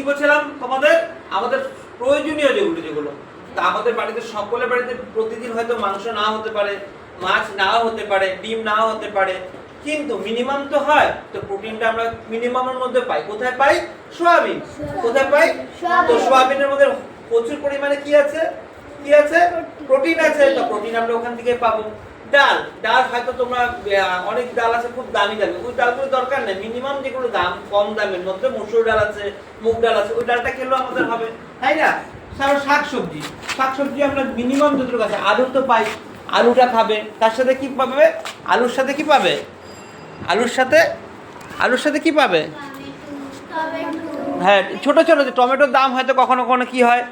কি বলছিলাম? তোমাদের আমাদের প্রয়োজনীয় যেগুলো যেগুলো। তা আমাদের বাড়িতে সকলের বাড়িতে প্রতিদিন হয়তো মাংস না হতে পারে মাছ নাও হতে পারে ডিম নাও হতে পারে। কিন্তু মিনিমাম তো হয় তো প্রোটিনটা আমরা মিনিমামের মধ্যে পাই। কোথায় পাই? সোয়াবিন। কোথায় পাই? তো সোয়াবিনের মধ্যে প্রচুর পরিমাণে কি আছে? কি আছে? প্রোটিন। আছে তো প্রোটিন আমরা ওখান থেকে পাবো। ডাল ডাল হয়তো তোমরা অনেক ডাল আছে, খুব দামি দামি। ওই ডালগুলো দরকার নেই মিনিমাম যেগুলো দাম কম দামের মধ্যে মসুর ডাল আছে, মুগ ডাল আছে, ওই ডালটা খেলেও আমাদের হবে। তাই না? তারপর শাক সবজি। শাক সবজি আমরা মিনিমাম যতটুকু আছে, আলু তো পাই, আলুটা খাবে, তার সাথে কি পাবে? আলুর সাথে কি পাবে? আলুর সাথে আলুর সাথে কি পাবে? হ্যাঁ ছোটো ছোটো যে টমেটোর দাম হয়তো কখনো কখনো কি হয়?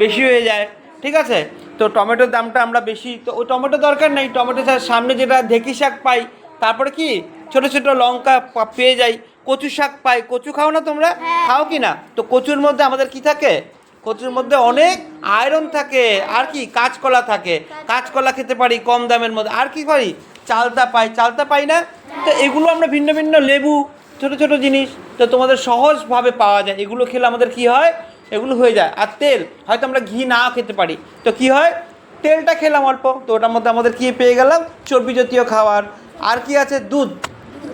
বেশি হয়ে যায়, ঠিক আছে? তো টমেটোর দামটা আমরা বেশি তো ওই টমেটো দরকার নেই। টমেটো ছাড়া সামনে যেটা ঢেকি শাক পাই তারপরে কি? ছোট ছোট লঙ্কা পেয়ে যাই। কচু শাক পাই। কচু খাও না তোমরা? খাও কি না? তো কচুর মধ্যে আমাদের কি থাকে? কচুর মধ্যে অনেক আয়রন থাকে। আর কি? কাঁচকলা থাকে। কাঁচকলা খেতে পারি কম দামের মধ্যে। আর কি পারি চালতা পাই। চালতা পাই না? তো এগুলো আমরা ভিন্ন ভিন্ন লেবু ছোট ছোট জিনিস। তো তোমাদের সহজভাবে পাওয়া যায়। এগুলো খেলে আমাদের কি হয়? এগুলো হয়ে যায়। আর তেল, হয়তো আমরা ঘি না খেতে পারি। তো কি হয়? তেলটা খেলাম অল্প। তো ওটার মধ্যে আমাদের কি পেয়ে গেলাম? চর্বি জাতীয় খাবার। আর কি আছে? দুধ।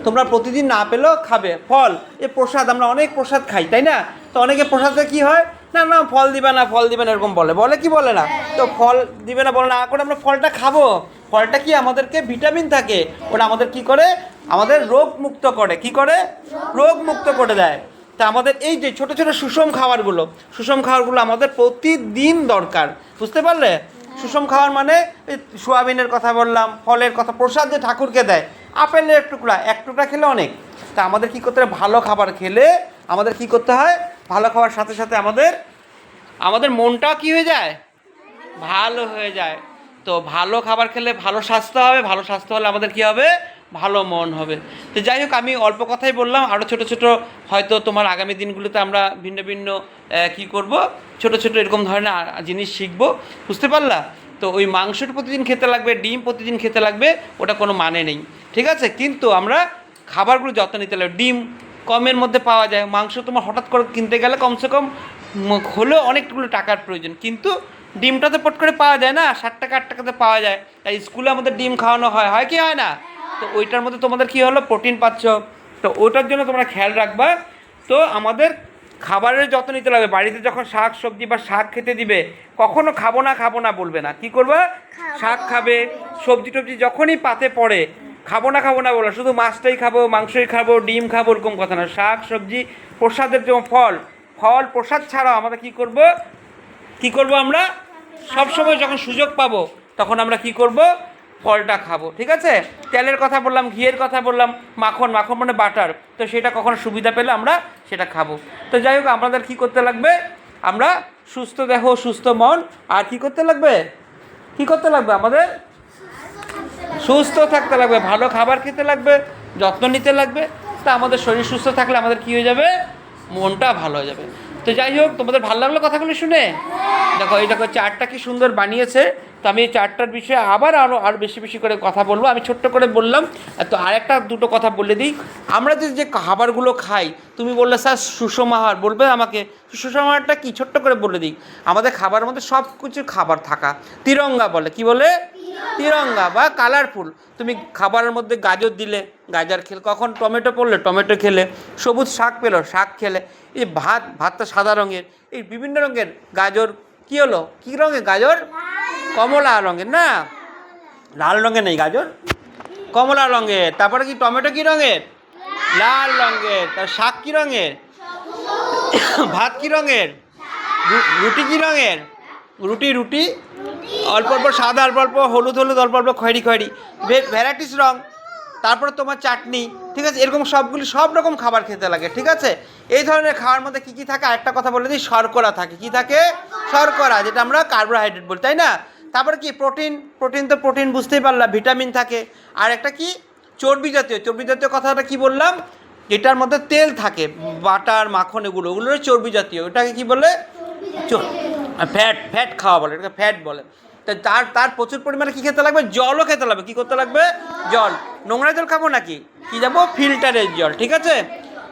তোমরা প্রতিদিন না পেলেও খাবে। ফল। এ প্রসাদ, আমরা অনেক প্রসাদ খাই, তাই না? তো অনেকে প্রসাদে কি হয়? না না, ফল দিবে না, ফল দিবে না, এরকম বলে। বলে কি বলে না? তো ফল দিবে না, বলে না, করে আমরা ফলটা খাব। ফলটা কি আমাদেরকে ভিটামিন থাকে? ওটা আমাদের কি করে? আমাদের রোগ মুক্ত করে। কি করে? রোগ মুক্ত করে দেয়। তা আমাদের এই যে ছোট ছোট সুষম খাবারগুলো সুষম খাবারগুলো আমাদের প্রতিদিন দরকার, বুঝতে পারলে? সুষম খাবার মানে সোয়াবিনের কথা বললাম, ফলের কথা, প্রসাদ যে ঠাকুরকে দেয়, আপেলের এক টুকরা এক টুকরা খেলে অনেক। তা আমাদের কি করতে হয়? ভালো খাবার খেলে আমাদের কি করতে হয়? ভালো খাবার সাথে সাথে আমাদের আমাদের মনটাও কি হয়ে যায়? ভালো হয়ে যায়। তো ভালো খাবার খেলে ভালো স্বাস্থ্য হবে, ভালো স্বাস্থ্য হলে আমাদের কি হবে? ভালো মন হবে। তো যাই হোক, আমি অল্প কথাই বললাম। আরও ছোট ছোট হয়তো তোমার আগামী দিনগুলোতে আমরা ভিন্ন ভিন্ন কি করব? ছোট ছোট এরকম ধরনের জিনিস শিখব। বুঝতে পারলা? তো ওই মাংসটা প্রতিদিন খেতে লাগবে, ডিম প্রতিদিন খেতে লাগবে, ওটা কোনো মানে নেই। ঠিক আছে? কিন্তু আমরা খাবারগুলো যত্ন নিতে লাগবে। ডিম কমের মধ্যে পাওয়া যায়। মাংস তোমার হঠাৎ করে কিনতে গেলে কমসে কম হলেও অনেকগুলো টাকার প্রয়োজন। কিন্তু ডিমটা তো পট করে পাওয়া যায় না। ষাট টাকা, আট টাকাতে পাওয়া যায়। তাই স্কুলে আমাদের ডিম খাওয়ানো হয়। হয় কি হয় না? তো ওইটার মধ্যে তোমাদের কি হলো? প্রোটিন পাচ্ছ। তো ওটার জন্য তোমরা খেয়াল রাখবা তো আমাদের খাবারের যত্ন নিতে লাগবে। বাড়িতে যখন শাক সবজি বা শাক খেতে দিবে কখনো খাব না খাব না বলবে না। কি করবা? শাক খাবে সবজি টবজি যখনই পাতে পড়ে খাব না খাব না বলো শুধু মাছটাই খাব মাংসই খাব ডিম খাব এরকম কথা না। শাক সবজি প্রসাদের যেমন ফল ফল প্রসাদ ছাড়াও আমরা কি করব? কি করব আমরা? সব সময় যখন সুযোগ পাবো তখন আমরা কি করব? ফলটা খাব, ঠিক আছে? তেলের কথা বললাম, ঘিয়ের কথা বললাম, মাখন মাখন মানে বাটার। তো সেটা কখনো সুবিধা পেলে আমরা সেটা খাব। তো যাই হোক, আমাদের কী করতে লাগবে? আমরা সুস্থ দেহ, সুস্থ মন, আর কি করতে লাগবে? কি করতে লাগবে আমাদের? সুস্থ থাকতে লাগবে, ভালো খাবার খেতে লাগবে, যত্ন নিতে লাগবে। তা আমাদের শরীর সুস্থ থাকলে আমাদের কি হয়ে যাবে? মনটা ভালো হয়ে যাবে। তো যাই হোক, তোমাদের ভালো লাগল কথাগুলো শুনে? দেখো, এই দেখো, চারটা কি সুন্দর বানিয়েছে। তো আমি এই চারটার বিষয়ে আবার আরও আরও বেশি বেশি করে কথা বলব। আমি ছোট্ট করে বললাম, তো আরেকটা দুটো কথা বলে দিই। আমরা যে খাবারগুলো খাই, তুমি বললে, স্যার, সুষম আহার। বলবে আমাকে, সুষম আহারটা কি? ছোট্ট করে বলে দিই। আমাদের খাবারের মধ্যে সব কিছু খাবার থাকা। তিরঙ্গা বলে, কি বলে? তিরঙ্গা বা কালারফুল। তুমি খাবারের মধ্যে গাজর দিলে, গাজর খেলে। কখন? টমেটো পড়লে, টমেটো খেলে। সবুজ শাক পেল, শাক খেলে। এই ভাত, ভাতটা সাদা রঙের। এই বিভিন্ন রঙের গাজর, কি হলো? কী রঙের গাজর? কমলা রঙের, না? লাল রঙের নেই গাজর? কমলা রঙের। তারপরে কি টমেটো কি রঙের? লাল রঙের। তার শাক কি রঙের? ভাত কি রঙের? রুটি কি রঙের? রুটি রুটি? অল্প অল্প সাদা, অল্প অল্প হলুদ হলুদ, অল্প অল্প খয়েরি খয়েরি। ভ্যারাইটিস রং। তারপরে তোমার চাটনি। ঠিক আছে? এরকম সবগুলি সব রকম খাবার খেতে লাগে, ঠিক আছে? এই ধরনের খাওয়ার মধ্যে কী কী থাকে? আরেকটা কথা বলে দিই, শর্করা থাকে। কি থাকে? শর্করা, যেটা আমরা কার্বোহাইড্রেট বলি, তাই না? তারপরে কি, প্রোটিন প্রোটিন তো প্রোটিন বুঝতেই পারলাম, ভিটামিন থাকে। আর একটা কি, চর্বি জাতীয় চর্বি জাতীয় কথাটা কি বললাম? এটার মধ্যে তেল থাকে, বাটার, মাখন এগুলো, ওগুলো চর্বি জাতীয়, ওটাকে কি বলে? ফ্যাট ফ্যাট খাওয়া বলে, এটাকে ফ্যাট বলে। তার তার প্রচুর পরিমাণে কী খেতে লাগবে? জলও খেতে লাগবে, কী করতে লাগবে? জল। নোংরা জল খাব নাকি? কী যাব ফিল্টারের জল, ঠিক আছে?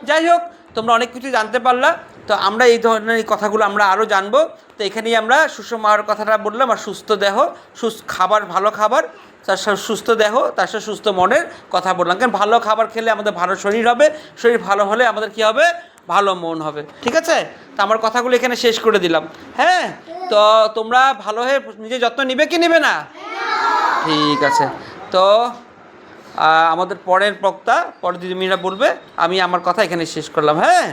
যাই হোক, তোমরা অনেক কিছু জানতে পারলা। তো আমরা এই ধরনের কথাগুলো আমরা আরও জানব। তো এখানেই আমরা সুষম আহার কথাটা বললাম, আর সুস্থ দেহ, সুস্থ খাবার, ভালো খাবার, তার সাথে সুস্থ দেহ, তার সাথে সুস্থ মনের কথা বললাম। কারণ ভালো খাবার খেলে আমাদের ভালো শরীর হবে, শরীর ভালো হলে আমাদের কি হবে? ভালো মন হবে। ঠিক আছে? তো আমার কথাগুলো এখানে শেষ করে দিলাম। হ্যাঁ? তো তোমরা ভালো হয়ে নিজের যত্ন নিবে কি নেবে না? ঠিক আছে। তো আমাদের পরের বক্তা পরের দিদিমিরা বলবে, আমি আমার কথা এখানে শেষ করলাম। হ্যাঁ?